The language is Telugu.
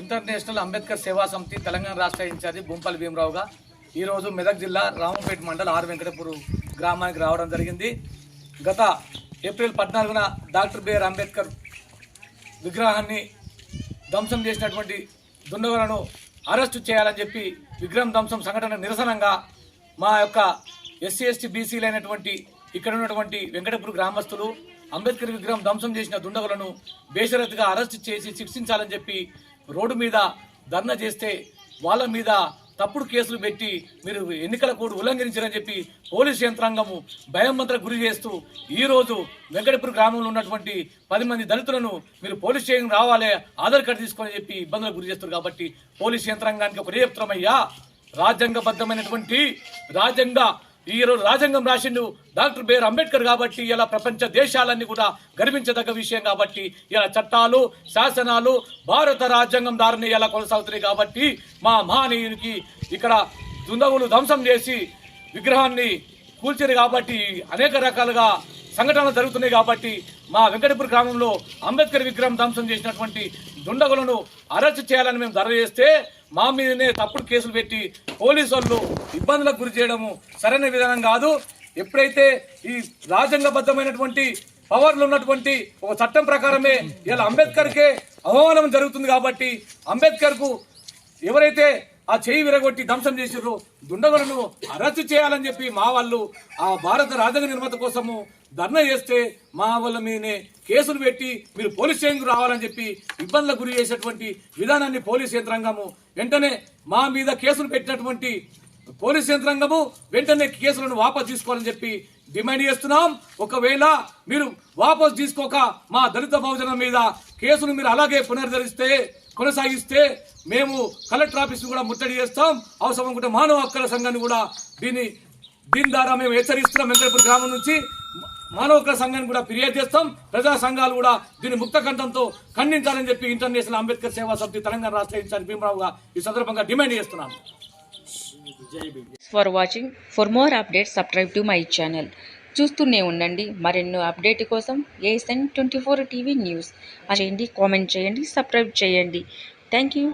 ఇంటర్నేషనల్ అంబేద్కర్ సేవా సమితి తెలంగాణ రాష్ట్ర ఇన్ఛార్జి బొంపల్లి భీమరావుగా ఈరోజు మెదక్ జిల్లా రామంపేట మండలం ఆరు వెంకటపూర్ గ్రామానికి రావడం జరిగింది. గత ఏప్రిల్ పద్నాలుగున డాక్టర్ బిఆర్ అంబేద్కర్ విగ్రహాన్ని ధ్వంసం చేసినటువంటి దుండగులను అరెస్టు చేయాలని చెప్పి విగ్రహం ధ్వంసం సంఘటన నిరసనంగా మా యొక్క ఎస్సీ ఎస్టీ బీసీలు అయినటువంటి ఇక్కడ ఉన్నటువంటి వెంకటపూర్ గ్రామస్తులు అంబేద్కర్ విగ్రహం ధ్వంసం చేసిన దుండగులను బేషరత్గా అరెస్ట్ చేసి శిక్షించాలని చెప్పి రోడ్డు మీద ధర్నా చేస్తే వాళ్ళ మీద తప్పుడు కేసులు పెట్టి మీరు ఎన్నికల కోడ్ ఉల్లంఘించారని చెప్పి పోలీస్ యంత్రాంగము భయమంత్ర గురి చేస్తూ ఈరోజు రోజు వెంకటపూర్ గ్రామంలో ఉన్నటువంటి పది మంది దళితులను మీరు పోలీస్ స్టేషన్ రావాలి ఆధార్ కార్డు తీసుకొని చెప్పి ఇబ్బందులకు గురి చేస్తారు కాబట్టి పోలీస్ యంత్రాంగానికి ఒకటే చెప్తున్నామయ్యా రాజ్యాంగబద్ధమైనటువంటి రాజ్యాంగ ఈ రోజు రాజ్యాంగం రాసిండు డాక్టర్ బిఆర్ అంబేద్కర్ కాబట్టి ఇలా ప్రపంచ దేశాలన్నీ కూడా గర్వించదగ్గ విషయం కాబట్టి ఇలా చట్టాలు శాసనాలు భారత రాజ్యాంగం దారిని ఇలా కొనసాగుతున్నాయి కాబట్టి మా మహనీయునికి ఇక్కడ దుండగులు ధ్వంసం చేసి విగ్రహాన్ని కూల్చారు కాబట్టి అనేక రకాలుగా సంఘటనలు జరుగుతున్నాయి కాబట్టి మా వెంకటపూర్ గ్రామంలో అంబేద్కర్ విగ్రహం ధ్వంసం చేసినటువంటి దుండగులను అరెస్ట్ చేయాలని మేము ధర చేస్తే మా మీదనే తప్పుడు కేసులు పెట్టి పోలీసు వాళ్ళు ఇబ్బందులకు గురి చేయడము సరైన విధానం కాదు. ఎప్పుడైతే ఈ రాజ్యాంగబద్ధమైనటువంటి పవర్లు ఉన్నటువంటి ఒక చట్టం ప్రకారమే ఇలా అంబేద్కర్కే అవమానం జరుగుతుంది కాబట్టి అంబేద్కర్కు ఎవరైతే ఆ చేయి విరగొట్టి ధ్వంసం చేసిర్రో దుండగులను అరెస్ట్ చేయాలని చెప్పి మా వాళ్ళు ఆ భారత రాజ్యాంగ నిర్మాత కోసము ధర్నా చేస్తే మా వాళ్ళ మీదనే కేసులు పెట్టి మీరు పోలీస్ స్టేషన్కు రావాలని చెప్పి ఇబ్బందులకు గురి చేసేటువంటి విధానాన్ని పోలీస్ యంత్రాంగము వెంటనే మా మీద కేసులు పెట్టినటువంటి పోలీస్ యంత్రాంగము వెంటనే కేసులను వాపసు తీసుకోవాలని చెప్పి డిమాండ్ చేస్తున్నాం. ఒకవేళ మీరు వాపసు తీసుకోక మా దళిత బహుజనం మీద కేసును మీరు అలాగే పునరుద్ధరిస్తే కొనసాగిస్తే మేము కలెక్టర్ ఆఫీస్ కూడా ముట్టడి చేస్తాం. అవసరం అనుకుంటే మానవ హక్కుల సంఘాన్ని కూడా దీన్ని దీని ద్వారా మేము హెచ్చరిస్తున్నాం. వెంకటపూర్ గ్రామం నుంచి. మానవ హక్కుల సంఘాన్ని కూడా ఫిర్యాదు చేస్తాం. ప్రజా సంఘాలు కూడా దీన్ని ముక్త కంఠంతో ఖండించాలని చెప్పి ఇంటర్నేషనల్ అంబేద్కర్ సేవా సమితి తెలంగాణ రాష్ట్ర ఇన్ఛార్జ్ భీమరావుగా ఈ సందర్భంగా డిమాండ్ చేస్తున్నాను. For watching for more updates subscribe to my channel చూస్తూనే ఉండండి. మరెన్నో అప్డేట్ కోసం ASN twenty four TV news చేయండి కామెంట్ చేయండి సబ్స్క్రైబ్ చేయండి. Thank you